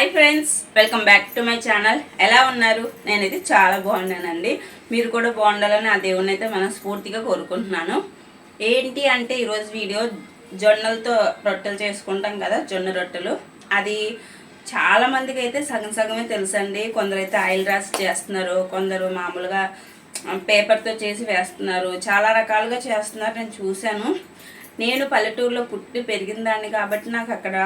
Hi friends welcome back to my channel. ఎలా ఉన్నారు? నేనైతే చాలా బాగున్నానండి. మీరు కూడా బాగుండాలని ఆ దేవుని అయితే మనస్ఫూర్తిగా కోరుకుంటున్నాను. ఏంటి అంటే ఈరోజు వీడియో జొన్నలతో రొట్టెలు చేసుకుంటాం కదా జొన్న రొట్టెలు. అది చాలామందికి అయితే సగం సగమే తెలుసండి. కొందరు అయితే ఆయిల్ రాసి చేస్తున్నారు కొందరు మామూలుగా పేపర్తో చేసి వేస్తున్నారు. చాలా రకాలుగా చేస్తున్నారు నేను చూశాను. నేను పల్లెటూరులో పుట్టి పెరిగిన దాన్ని కాబట్టి నాకు అక్కడ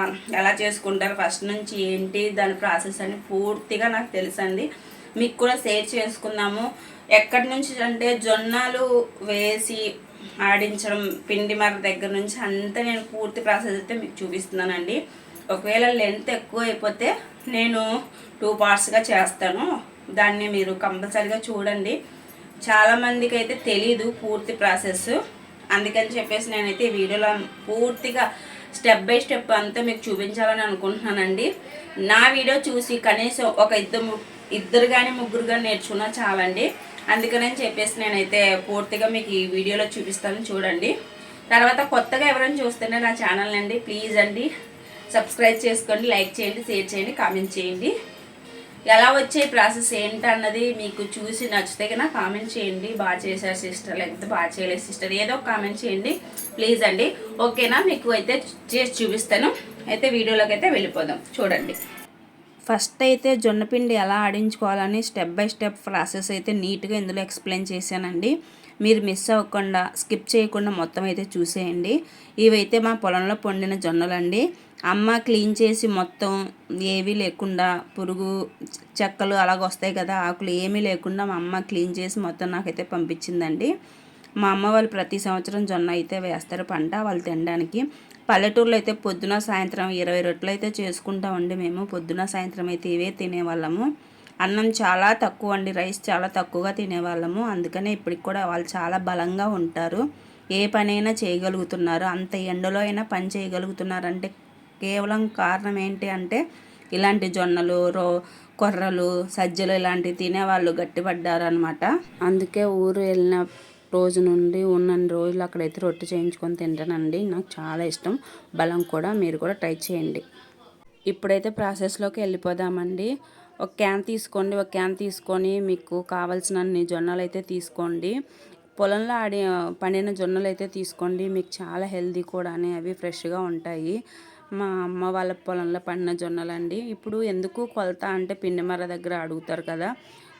ఎలా చేసుకుంటారు ఫస్ట్ నుంచి ఏంటి దాని ప్రాసెస్ అని పూర్తిగా నాకు తెలుసండి. మీకు కూడా షేర్ చేసుకుందాము. ఎక్కడి నుంచి అంటే జొన్నలు వేసి ఆడించడం పిండి మర దగ్గర నుంచి అంతా నేను పూర్తి ప్రాసెస్ అయితే మీకు చూపిస్తున్నానండి. ఒకవేళ లెంత్ ఎక్కువ అయిపోతే నేను టూ పార్ట్స్గా చేస్తాను. దాన్ని మీరు కంపల్సరీగా చూడండి. చాలామందికి అయితే తెలీదు పూర్తి ప్రాసెస్ అందుకని చెప్పేసి నేనైతే వీడియోలో పూర్తిగా స్టెప్ బై స్టెప్ అంతా మీకు చూపించాలని అనుకుంటున్నానండి. నా వీడియో చూసి కనీసం ఒక ఇద్దరు ఇద్దరు కానీ ముగ్గురు కానీ నేర్చుకున్నా చాలండి. అందుకని చెప్పేసి నేనైతే పూర్తిగా మీకు ఈ వీడియోలో చూపిస్తాను చూడండి. తర్వాత కొత్తగా ఎవరైనా చూస్తుంటే నా ఛానల్ అండి ప్లీజ్ అండి. సబ్స్క్రైబ్ చేసుకోండి లైక్ చేయండి షేర్ చేయండి కామెంట్ చేయండి. ఎలా వచ్చే ప్రాసెస్ ఏంటన్నది మీకు చూసి నచ్చితే కన్నా కామెంట్ చేయండి. బాగా చేశారు సిస్టర్ లేకపోతే బాగా చేయలేదు సిస్టర్ ఏదో ఒక కామెంట్ చేయండి ప్లీజ్ అండి. ఓకేనా? మీకు అయితే చేసి చూపిస్తాను. అయితే వీడియోలోకి అయితే వెళ్ళిపోదాం. చూడండి. ఫస్ట్ అయితే జొన్నపిండి ఎలా ఆడించుకోవాలని స్టెప్ బై స్టెప్ ప్రాసెస్ అయితే నీట్గా ఇందులో ఎక్స్ప్లెయిన్ చేశానండి. మీరు మిస్ అవ్వకుండా స్కిప్ చేయకుండా మొత్తం అయితే చూసేయండి. ఇవైతే మా పొలంలో పండిన జొన్నలండి. అమ్మ క్లీన్ చేసి మొత్తం ఏవీ లేకుండా పురుగు చెక్కలు అలాగ వస్తాయి కదా ఆకులు ఏమీ లేకుండా మా అమ్మ క్లీన్ చేసి మొత్తం నాకైతే పంపించిందండి. మా అమ్మ వాళ్ళు ప్రతి సంవత్సరం జొన్న అయితే వేస్తారు పంట వాళ్ళు తినడానికి. పల్లెటూరులో అయితే పొద్దున సాయంత్రం ఇరవై రొట్టెలు అయితే చేసుకుంటామండి మేము. పొద్దున సాయంత్రం అయితే ఇవే తినేవాళ్ళము. అన్నం చాలా తక్కువ అండి రైస్ చాలా తక్కువగా తినేవాళ్ళము. అందుకనే ఇప్పటికి కూడా వాళ్ళు చాలా బలంగా ఉంటారు. ఏ పనైనా చేయగలుగుతున్నారు. అంత ఎండలో అయినా పని చేయగలుగుతున్నారంటే కేవలం కారణం ఏంటి అంటే ఇలాంటి జొన్నలు రో కొర్రలు సజ్జలు ఇలాంటివి తినేవాళ్ళు గట్టిపడ్డారు అనమాట అందుకే ఊరు వెళ్ళిన రోజు నుండి ఉన్నన్ని రోజులు అక్కడైతే రొట్టె చేయించుకొని తింటానండి. నాకు చాలా ఇష్టం. బలం కూడా. మీరు కూడా ట్రై చేయండి. ఇప్పుడైతే ప్రాసెస్లోకి వెళ్ళిపోదామండి. ఒక క్యాన్ తీసుకోండి. ఒక క్యాన్ తీసుకొని మీకు కావాల్సినన్ని జొన్నలు అయితే తీసుకోండి. పొలంలో ఆడి పండిన జొన్నలు అయితే తీసుకోండి. మీకు చాలా హెల్దీ కూడా అవి ఫ్రెష్గా ఉంటాయి. మా అమ్మ వాళ్ళ పొలంలో పండిన జొన్నలండి. ఇప్పుడు ఎందుకు కొలత అంటే పిండిమర దగ్గర అడుగుతారు కదా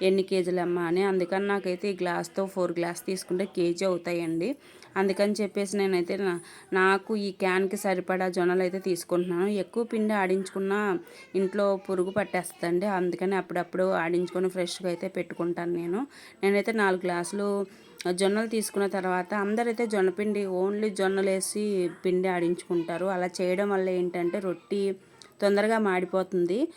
ఎన్ని కేజీలమ్మా అని. అందుకని నాకైతే ఈ గ్లాస్తో ఫోర్ గ్లాస్ తీసుకుంటే కేజీ అవుతాయండి. అందుకని చెప్పేసి నేనైతే నాకు ఈ క్యాన్కి సరిపడా జొన్నలు అయితే తీసుకుంటున్నాను. ఎక్కువ పిండి ఆడించుకున్న ఇంట్లో పురుగు పట్టేస్తుందండి. అందుకని అప్పుడప్పుడు ఆడించుకొని ఫ్రెష్గా అయితే పెట్టుకుంటాను నేను. నేనైతే నాలుగు గ్లాసులు జొన్నలు తీసుకున్న తర్వాత అందరైతే జొన్నపిండి ఓన్లీ జొన్నలు వేసి పిండి ఆడించుకుంటారు. అలా చేయడం వల్ల ఏంటంటే రొట్టి తొందరగా మాడిపోతుంది.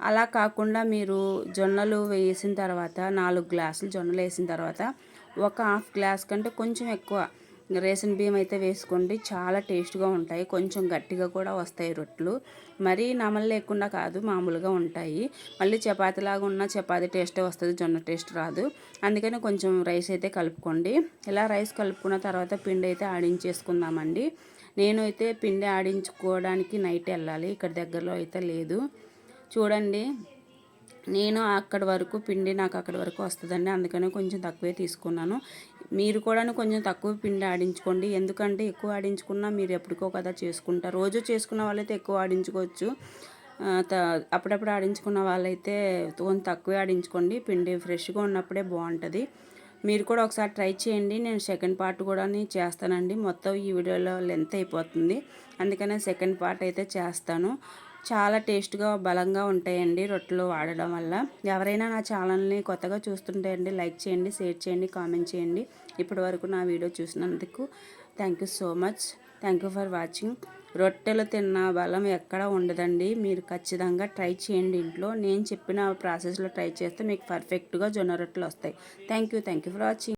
అలా కాకుండా మీరు జొన్నలు వేసిన తర్వాత నాలుగు గ్లాసులు జొన్నలు వేసిన తర్వాత ఒక హాఫ్ గ్లాస్ కంటే కొంచెం ఎక్కువ రేషన్ బియ్యం అయితే వేసుకోండి. చాలా టేస్ట్గా ఉంటాయి. కొంచెం గట్టిగా కూడా వస్తాయి రొట్టెలు. మరీ నమలు లేకుండా కాదు మామూలుగా ఉంటాయి. మళ్ళీ చపాతీలాగా ఉన్న చపాతీ టేస్టే వస్తుంది జొన్న టేస్ట్ రాదు. అందుకని కొంచెం రైస్ అయితే కలుపుకోండి. ఇలా రైస్ కలుపుకున్న తర్వాత పిండి అయితే ఆడించేసుకుందామండి. నేను అయితే పిండి ఆడించుకోవడానికి నైట్ వెళ్ళాలి. ఇక్కడ దగ్గరలో అయితే లేదు. చూడండి. నేను అక్కడి వరకు పిండి నాకు అక్కడి వరకు వస్తుందండి. అందుకనే కొంచెం తక్కువే తీసుకున్నాను. మీరు కూడా కొంచెం తక్కువ పిండి ఆడించుకోండి. ఎందుకంటే ఎక్కువ ఆడించుకున్నా మీరు ఎప్పటికో కదా చేసుకుంటారు. రోజు చేసుకున్న వాళ్ళైతే ఎక్కువ ఆడించుకోవచ్చు. అప్పుడప్పుడు ఆడించుకున్న వాళ్ళైతే కొంచెం తక్కువే ఆడించుకోండి. పిండి ఫ్రెష్గా ఉన్నప్పుడే బాగుంటుంది. మీరు కూడా ఒకసారి ట్రై చేయండి. నేను సెకండ్ పార్ట్ కూడా చేస్తానండి. మొత్తం ఈ వీడియోలో లెంత్ అయిపోతుంది. అందుకనే సెకండ్ పార్ట్ అయితే చేస్తాను. చాలా టేస్ట్గా బలంగా ఉంటాయండి రొట్టెలు వాడడం వల్ల. ఎవరైనా నా ఛానల్ని కొత్తగా చూస్తుంటే అండి లైక్ చేయండి షేర్ చేయండి కామెంట్ చేయండి. ఇప్పటి వరకు నా వీడియో చూసినందుకు thank you so much. Thank you for watching. రొట్టెలు తిన్న బలం ఎక్కడ ఉండదండి. మీరు ఖచ్చితంగా ట్రై చేయండి ఇంట్లో. నేను చెప్పిన ప్రాసెస్లో ట్రై చేస్తే మీకు పర్ఫెక్ట్గా జొన్న రొట్టెలు వస్తాయి. Thank you thank you for watching.